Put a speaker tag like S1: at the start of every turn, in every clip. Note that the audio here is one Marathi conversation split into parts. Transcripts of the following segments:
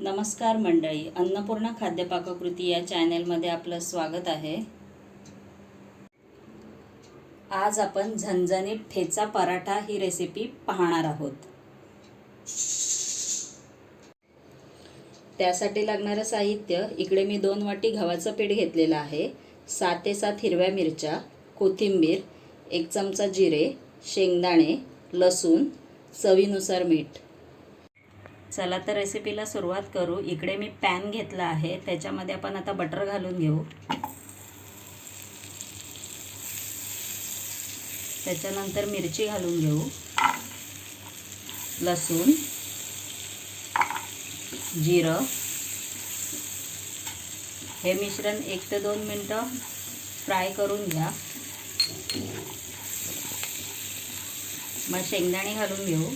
S1: नमस्कार मंडळी अन्नपूर्णा खाद्यपाककृती या चॅनेलमध्ये आपलं स्वागत आहे. आज आपण झणझणीत ठेचा पराठा ही रेसिपी पाहणार आहोत. त्यासाठी लागणारं साहित्य इकडे मी दोन वाटी गव्हाचं पीठ घेतलेलं आहे. सात ते सात हिरव्या मिरच्या कोथिंबीर एक चमचा जिरे शेंगदाणे लसूण चवीनुसार मीठ. चला तर रेसिपीला सुरुवात करू. इकडे मी पॅन घेतला आहे. त्याच्यामध्ये आपण आता बटर घालून घेऊ. त्याच्यानंतर मिरची घालून घेऊ. लसूण जिरं. हे मिश्रण एक ते दोन मिनटं फ्राय करून घ्या. मग शेंगदाणे घालून घेऊ.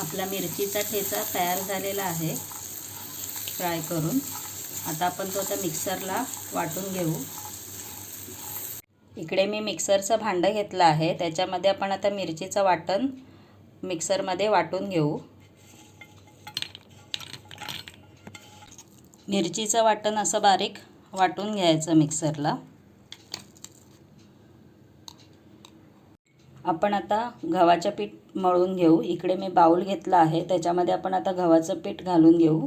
S1: आपला मिरचीचा ठेचा तयार झालेला आहे. फ्राय करून. आता आपण तो आता मिक्सरला वाटून घेऊ. इकडे मी मिक्सरचं भांडं घेतलं आहे. त्याच्यामध्ये आपण आता मिरचीचं वाटण मिक्सरमध्ये वाटून घेऊ. मिरचीचं वाटण असं बारीक वाटून घ्यायचं मिक्सरला आपण आता गव्हाचं पीठ मळून घेऊ. इकडे मी बाऊल घेतला आहे. त्याच्यामध्ये आपण आता गव्हाचं पीठ घालून घेऊ.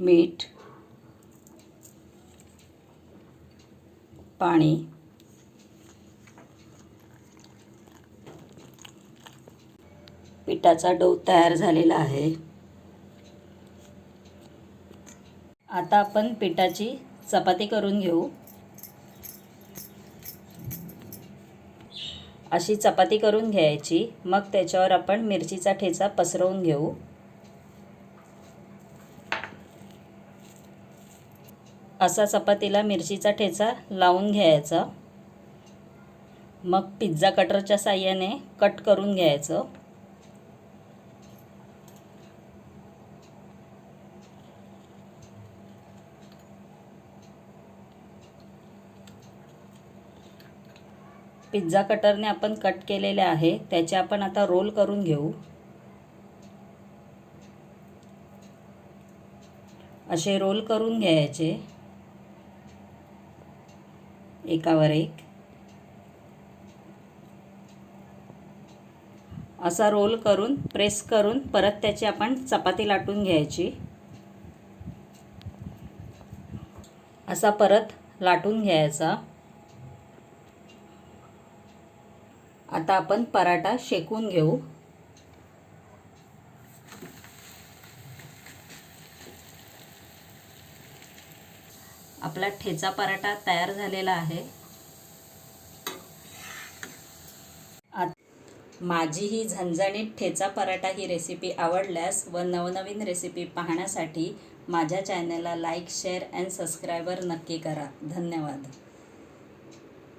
S1: मीठ पाणी पिठाचा डो तयार झालेला आहे. आता आपण पिठाची चपाती करून घेऊ. अशी चपाती करून घ्यायची. मग त्याच्यावर आपण मिरचीचा ठेचा पसरवून घेऊ. असा चपातीला मिरचीचा ठेचा लावून घ्यायचा. मग पिझ्झा कटरच्या साह्याने कट करून घ्यायचं. पिझ्झा कटरने आपण कट केलेले आहे त्याचे आपण आता रोल करून घेऊ. असे रोल करून घ्यायचे. एकावर एक. असा रोल करून प्रेस करून परत त्याची आपण चपाती लाटून घ्यायची. असा परत लाटून घ्यायचा. आता आपण पराठा शेकून घेऊ. आपला ठेचा पराठा तयार झालेला आहे. माझी ही झणझणीत ठेचा पराठा ही रेसिपी आवडल्यास व नवनवीन रेसिपी पाहण्यासाठी माझ्या चॅनलला लाईक शेअर अँड सबस्क्रायबर नक्की करा. धन्यवाद.